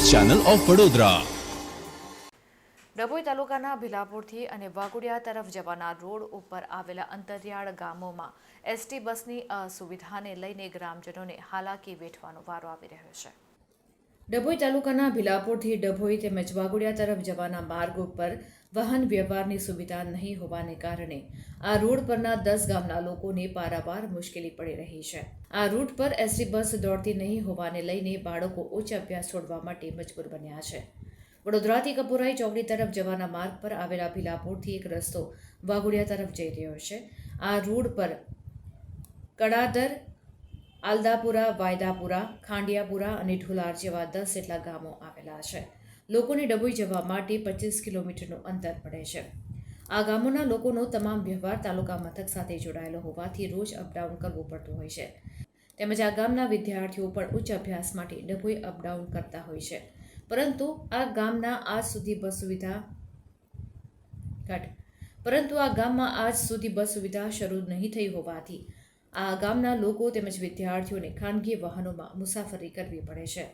Channel of Vadodara. Dabhoi તાલુકાના ભીલાપુરથી અને વાઘોડિયા તરફ જવાના રોડ ઉપર આવેલા અંતરિયાળ ગામોમાં એસટી બસની અસુવિધાને લઈને ગ્રામજનોને હાલાકી વેઠવાનો વારો આવી રહ્યો છે. ડભોઈ તાલુકાના ભીલાપુરથી ડભોઈ તેમજ વાઘોડિયા તરફ જવાના માર્ગ ઉપર વાહન વ્યવહારની સુવિધા નહીં હોવાને કારણે આ રોડ પરના દસ ગામના લોકોને પારાવાર મુશ્કેલી પડી રહી છે. આ રૂટ પર એસટી બસ દોડતી નહીં હોવાને લઈને બાળકો ઉચ્ચ અભ્યાસ છોડવા માટે મજબૂર બન્યા છે. વડોદરાથી કપુરાઈ ચોકડી તરફ જવાના માર્ગ પર આવેલા ભીલાપુરથી એક રસ્તો વાઘોડિયા તરફ જઈ રહ્યો છે. આ રોડ પર કડાદર આલદાપુરા, વાયદાપુરા, ખાંડિયાપુરા અને ઢોલાર જેવા દસ જેટલા ગામો આવેલા છે. લોકોને ડબોઈ જવા માટે પચીસ કિલોમીટરનું અંતર પડે છે. આ ગામોના લોકોનો તમામ વ્યવહાર તાલુકા મથક સાથે જોડાયેલો હોવાથી રોજ અપડાઉન કરવું પડતું હોય છે. તેમજ આ ગામના વિદ્યાર્થીઓ પણ ઉચ્ચ અભ્યાસ માટે ડભોઈ અપડાઉન કરતા હોય છે. પરંતુ આ ગામના આજ સુધી બસ સુવિધા ઘટ. પરંતુ આ ગામમાં આજ સુધી બસ સુવિધા શરૂ નહીં થઈ હોવાથી આ ગામના લોકો તેમજ વિદ્યાર્થીઓને ખાનગી વાહનોમાં મુસાફરી કરવી પડે છે,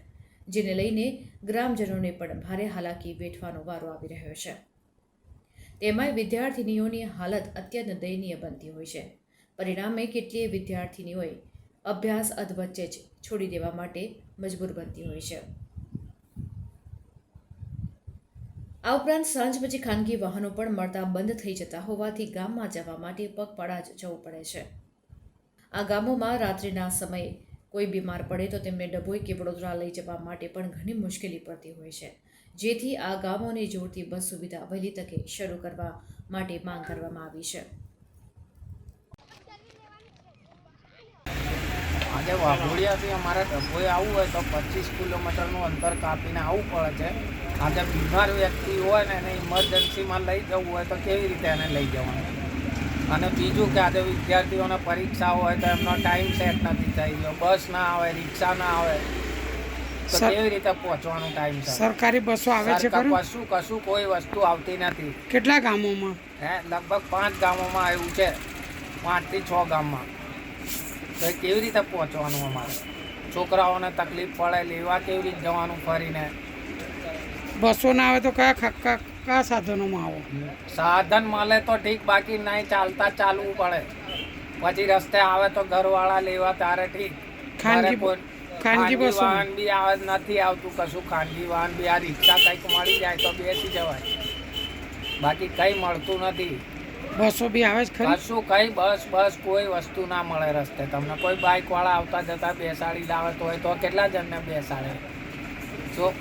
જેને લઈને ગ્રામજનોને પણ ભારે હાલાકી વેઠવાનો વારો આવી રહ્યો છે. તેમાંય વિદ્યાર્થિનીઓની હાલત અત્યંત દયનીય બનતી હોય છે. પરિણામે કેટલીય વિદ્યાર્થિનીઓએ અભ્યાસ અધવચ્ચે જ છોડી દેવા માટે મજબૂર બનતી હોય છે. આ ઉપરાંત સાંજ પછી ખાનગી વાહનો પણ મળતા બંધ થઈ જતા હોવાથી ગામમાં જવા માટે પગપાળા જ જવું પડે છે. આ ગામોમાં રાત્રિના સમયે કોઈ બીમાર પડે તો તેમને ડભોઈ કે વડોદરા લઈ જવા માટે પણ ઘણી મુશ્કેલી પડતી હોય છે. જેથી આ ગામોને જોડતી બસ સુવિધા વહેલી તકે શરૂ કરવા માટે માંગ કરવામાં આવી છે. આજે વાઘોડિયાથી અમારે ડભોઈ આવવું હોય તો પચીસ કિલોમીટરનું અંતર કાપીને આવવું પડે છે. આજે બીમાર વ્યક્તિ હોય ને એને ઇમરજન્સીમાં લઈ જવું હોય તો કેવી રીતે એને લઈ જવાનું? અને બીજું કે આજે વિદ્યાર્થીઓને પરીક્ષા હોય તો એમનો ટાઈમ સેટ નથી થઈ ગયો. બસ ના આવે રિક્ષા ના આવે તો કેવી રીતે પહોંચવાનું ટાઈમ છે સરકારી બસો આવે છે કશું કશું કોઈ વસ્તુ આવતી નથી. કેટલા ગામોમાં? હે લગભગ પાંચ ગામોમાં આવ્યું છે. પાંચથી છ ગામમાં. તો કેવી રીતે પહોંચવાનું અમારે? છોકરાઓને તકલીફ પડે લેવા કેવી રીતે જવાનું ફરીને? બસો ના આવે તો કયા ખ- ક- કયા સાધનોમાં આવો? સાધન મળે તો ઠીક બાકી નહીં ચાલતા ચાલવું પડે. પછી રસ્તે આવે તો ઘરવાળા લેવા ત્યારે ઠીક. ખાનગી ખાનગી વાહન બી આવે નથી આવતું કશું. ખાનગી વાહન બી આ રિક્ષા કંઈક મળી જાય તો બેસી જવાય. બાકી કંઈ મળતું નથી. બસો બી આવે છે કશું કઈ બસ બસ કોઈ વસ્તુ ના મળે રસ્તે. તમને કોઈ બાઇક વાળા આવતા જતા બેસાડી લાવે તો હોય તો કેટલા જણને બેસાડે? જો